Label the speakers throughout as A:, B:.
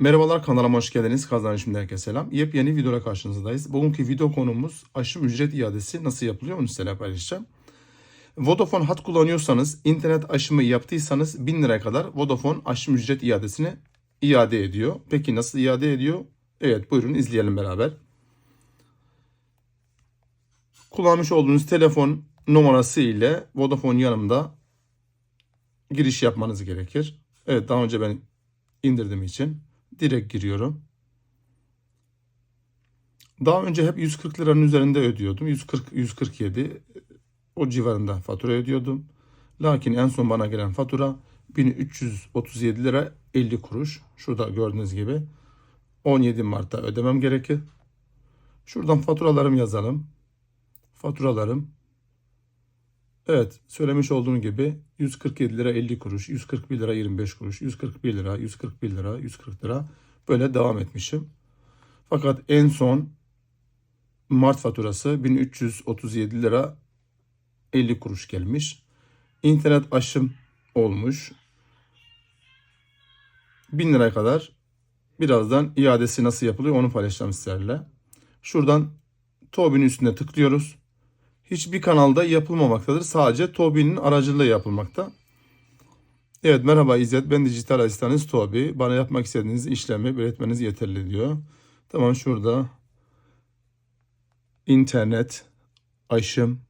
A: Merhabalar kanalıma hoş geldiniz. Kazanışım herkese selam. Yepyeni videoda karşınızdayız. Bugünkü video konumuz aşım ücret iadesi nasıl yapılıyor onu sizinle paylaşacağım. Vodafone hat kullanıyorsanız, internet aşımı yaptıysanız 1000 liraya kadar Vodafone aşım ücret iadesini iade ediyor. Peki nasıl iade ediyor? Evet buyurun izleyelim beraber. Kullanmış olduğunuz telefon numarası ile Vodafone yanımda giriş yapmanız gerekir. Evet daha önce ben indirdiğim için direkt giriyorum. Daha önce hep 140 liranın üzerinde ödüyordum. 140 147 o civarında fatura ödüyordum. Lakin en son bana gelen fatura 1337 lira 50 kuruş. Şurada gördüğünüz gibi 17 Mart'ta ödemem gerekir. Şuradan faturalarım yazalım. Faturalarım Evet, söylemiş olduğum gibi 147 lira 50 kuruş, 141 lira 25 kuruş, 141 lira, 141 lira, 140 lira böyle devam etmişim. Fakat en son Mart faturası 1337 lira 50 kuruş gelmiş. İnternet aşım olmuş. 1000 liraya kadar birazdan iadesi nasıl yapılıyor onu paylaşacağım sizlerle. Şuradan TOBİ'nin üstüne tıklıyoruz hiçbir kanalda yapılmamaktadır. Sadece Tobi'nin aracılığıyla yapılmakta. Evet merhaba İzzet ben dijital asistanınız Tobi. Bana yapmak istediğiniz işlemi belirtmeniz yeterli diyor. Tamam şurada internet, aşım,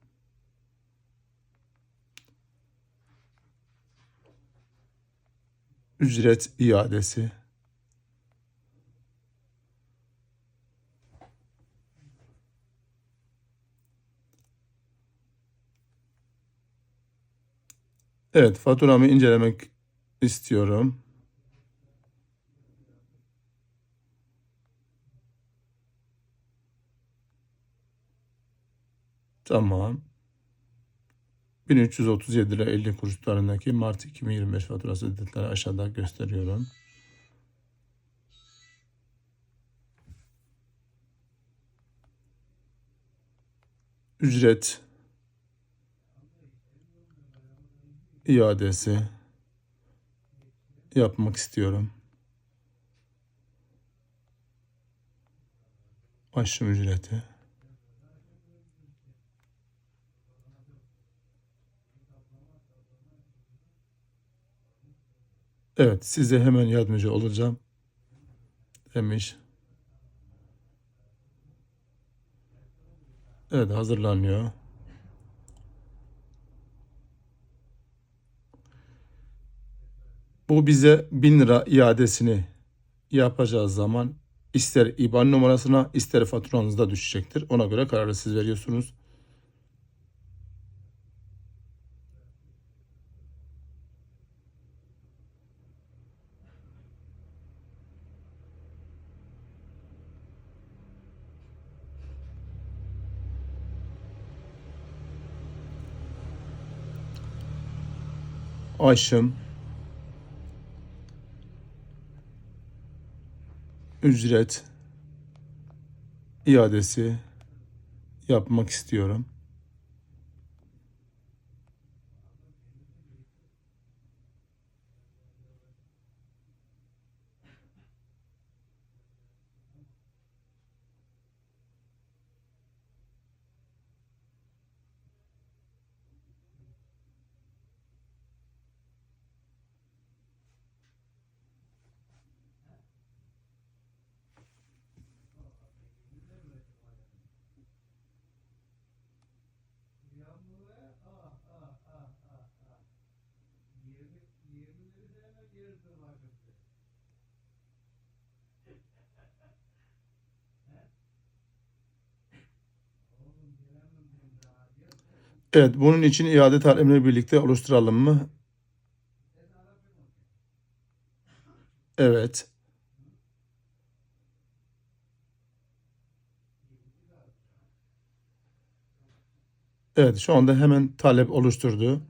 A: ücret iadesi, Evet, faturamı incelemek istiyorum. Tamam. 1337 lira 50 kuruş tutarındaki Mart 2025 faturası detayları aşağıda gösteriyorum. Ücret iadesi yapmak istiyorum. Aşım ücreti. Evet, size hemen yardımcı olacağım demiş. Evet, hazırlanıyor. Bu bize 1000 lira iadesini yapacağı zaman ister IBAN numarasına ister faturanızda düşecektir. Ona göre kararı siz veriyorsunuz. Aşım ücret iadesi yapmak istiyorum. Evet, bunun için iade talepleri birlikte oluşturalım mı? Evet. Evet, şu anda hemen talep oluşturdu.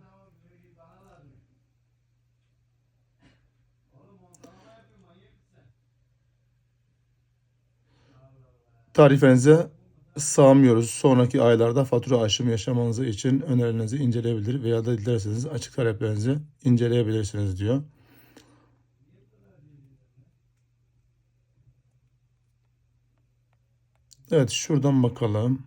A: Tarifenize sağmıyoruz. Sonraki aylarda fatura aşımı yaşamanızı için önerilerinizi inceleyebilir veya da dilerseniz açık taleplerinizi inceleyebilirsiniz diyor. Evet şuradan bakalım.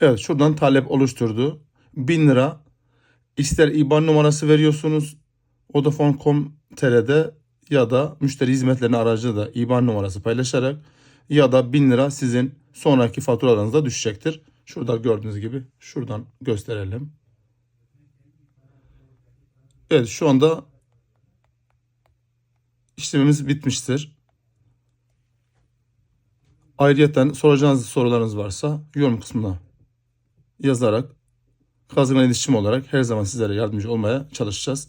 A: Evet şuradan talep oluşturdu. 1000 lira. İster IBAN numarası veriyorsunuz. Vodafone.com.tr'de ya da müşteri hizmetlerinin aracı da IBAN numarası paylaşarak ya da 1000 lira sizin sonraki faturalarınızda düşecektir. Şurada gördüğünüz gibi şuradan gösterelim. Evet şu anda işlemimiz bitmiştir. Ayrıyeten soracağınız sorularınız varsa yorum kısmına yazarak kazınan iletişim olarak her zaman sizlere yardımcı olmaya çalışacağız.